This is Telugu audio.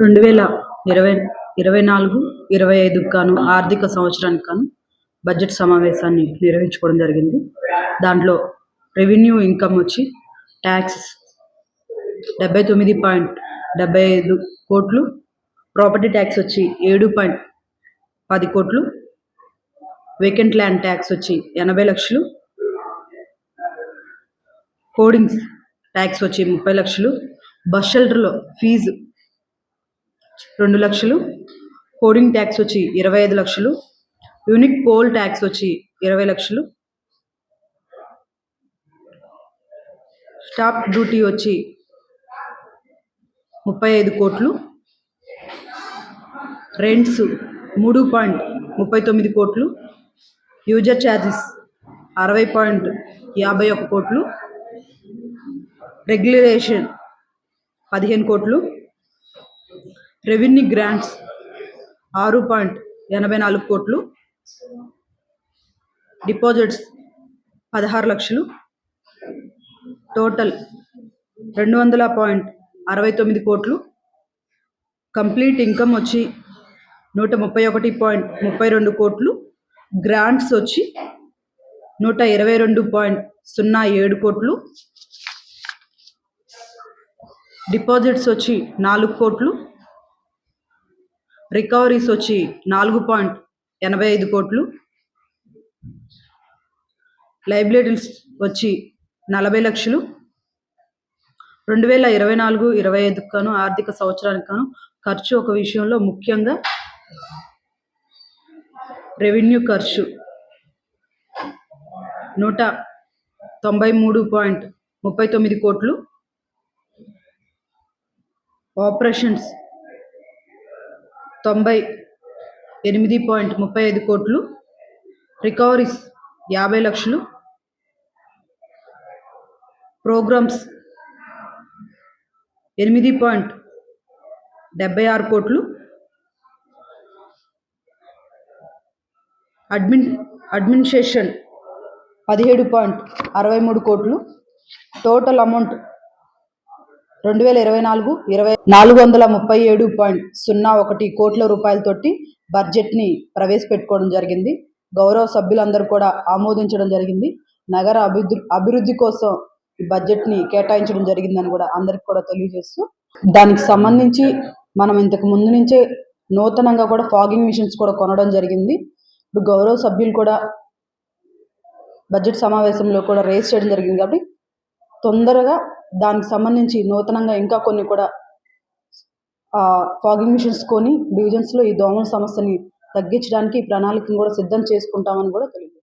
రెండు వేల ఇరవై ఇరవై నాలుగు ఇరవై ఐదుకు గాను ఆర్థిక సంవత్సరానికి గాను బడ్జెట్ సమావేశాన్ని నిర్వహించుకోవడం జరిగింది. దాంట్లో రెవెన్యూ ఇన్కమ్ వచ్చి ట్యాక్స్ డెబ్బై తొమ్మిది పాయింట్ డెబ్బై ఐదు కోట్లు ప్రాపర్టీ ట్యాక్స్ వచ్చి ఏడు పాయింట్ పది కోట్లు వేకెంట్ ల్యాండ్ ట్యాక్స్ వచ్చి ఎనభై లక్షలు హోర్డింగ్స్ ట్యాక్స్ వచ్చి ముప్పై లక్షలు బస్ షెల్టర్లో ఫీజు రెండు లక్షలు. హోర్డింగ్ ట్యాక్స్ వచ్చి ఇరవై ఐదు లక్షలు. యూనిక్ పోల్ ట్యాక్స్ వచ్చి ఇరవై లక్షలు. స్టాప్ డ్యూటీ వచ్చి ముప్పై ఐదు కోట్లు. రెంట్స్ మూడు పాయింట్ ముప్పై తొమ్మిది కోట్లు. యూజర్ ఛార్జెస్ అరవై పాయింట్ యాభై ఒక కోట్లు. రెగ్యులరేషన్ పదిహేను కోట్లు. రెవెన్యూ గ్రాంట్స్ ఆరు పాయింట్ ఎనభై నాలుగు కోట్లు. డిపాజిట్స్ పదహారు లక్షలు. టోటల్ రెండు వందల పాయింట్ అరవై తొమ్మిది కోట్లు. కంప్లీట్ ఇన్కమ్ వచ్చి నూట ముప్పై ఒకటి పాయింట్ ముప్పై రెండు కోట్లు. గ్రాంట్స్ వచ్చి నూట ఇరవై రెండు పాయింట్ సున్నా ఏడు కోట్లు. డిపాజిట్స్ వచ్చి నాలుగు కోట్లు. రికవరీస్ వచ్చి నాలుగు పాయింట్ ఎనభై ఐదు కోట్లు. లైబిలిటీస్ వచ్చి నలభై లక్షలు. రెండు వేల ఇరవై నాలుగు ఇరవై ఐదుకు గాను ఆర్థిక సంవత్సరానికి గాను ఖర్చు ఒక విషయంలో ముఖ్యంగా రెవెన్యూ ఖర్చు. నూట తొంభై మూడు పాయింట్ ముప్పై తొమ్మిది కోట్లు. ఆపరేషన్స్ తొంభై ఎనిమిది పాయింట్ ముప్పై ఐదు కోట్లు రికవరీస్ యాభై లక్షలు ప్రోగ్రామ్స్ ఎనిమిది పాయింట్ డెబ్బై ఆరు కోట్లు అడ్మిన్ అడ్మినిస్ట్రేషన్ పదిహేడు పాయింట్ అరవై మూడు కోట్లు టోటల్ అమౌంట్ రెండు వేల ఇరవై నాలుగు ఇరవై నాలుగు వందల ముప్పై ఏడు పాయింట్ సున్నా ఒకటి కోట్ల రూపాయలతోటి బడ్జెట్ని ప్రవేశపెట్టుకోవడం జరిగింది. గౌరవ సభ్యులందరూ కూడా ఆమోదించడం జరిగింది. నగర అభివృద్ధి అభివృద్ధి కోసం ఈ బడ్జెట్ని కేటాయించడం జరిగిందని కూడా అందరికి కూడా తెలియజేస్తూ దానికి సంబంధించి మనం ఇంతకు ముందు నుంచే నూతనంగా కూడా ఫాగింగ్ మిషన్స్ కూడా కొనడం జరిగింది. ఇప్పుడు గౌరవ సభ్యులు కూడా బడ్జెట్ సమావేశంలో కూడా రేస్ చేయడం జరిగింది కాబట్టి తొందరగా దానికి సంబంధించి నూతనంగా ఇంకా కొన్ని కూడా ఫాగింగ్ మిషన్స్ కొని డివిజన్స్లో ఈ దోమల సమస్యని తగ్గించడానికి ప్రణాళికను కూడా సిద్ధం చేసుకుంటామని కూడా తెలియదు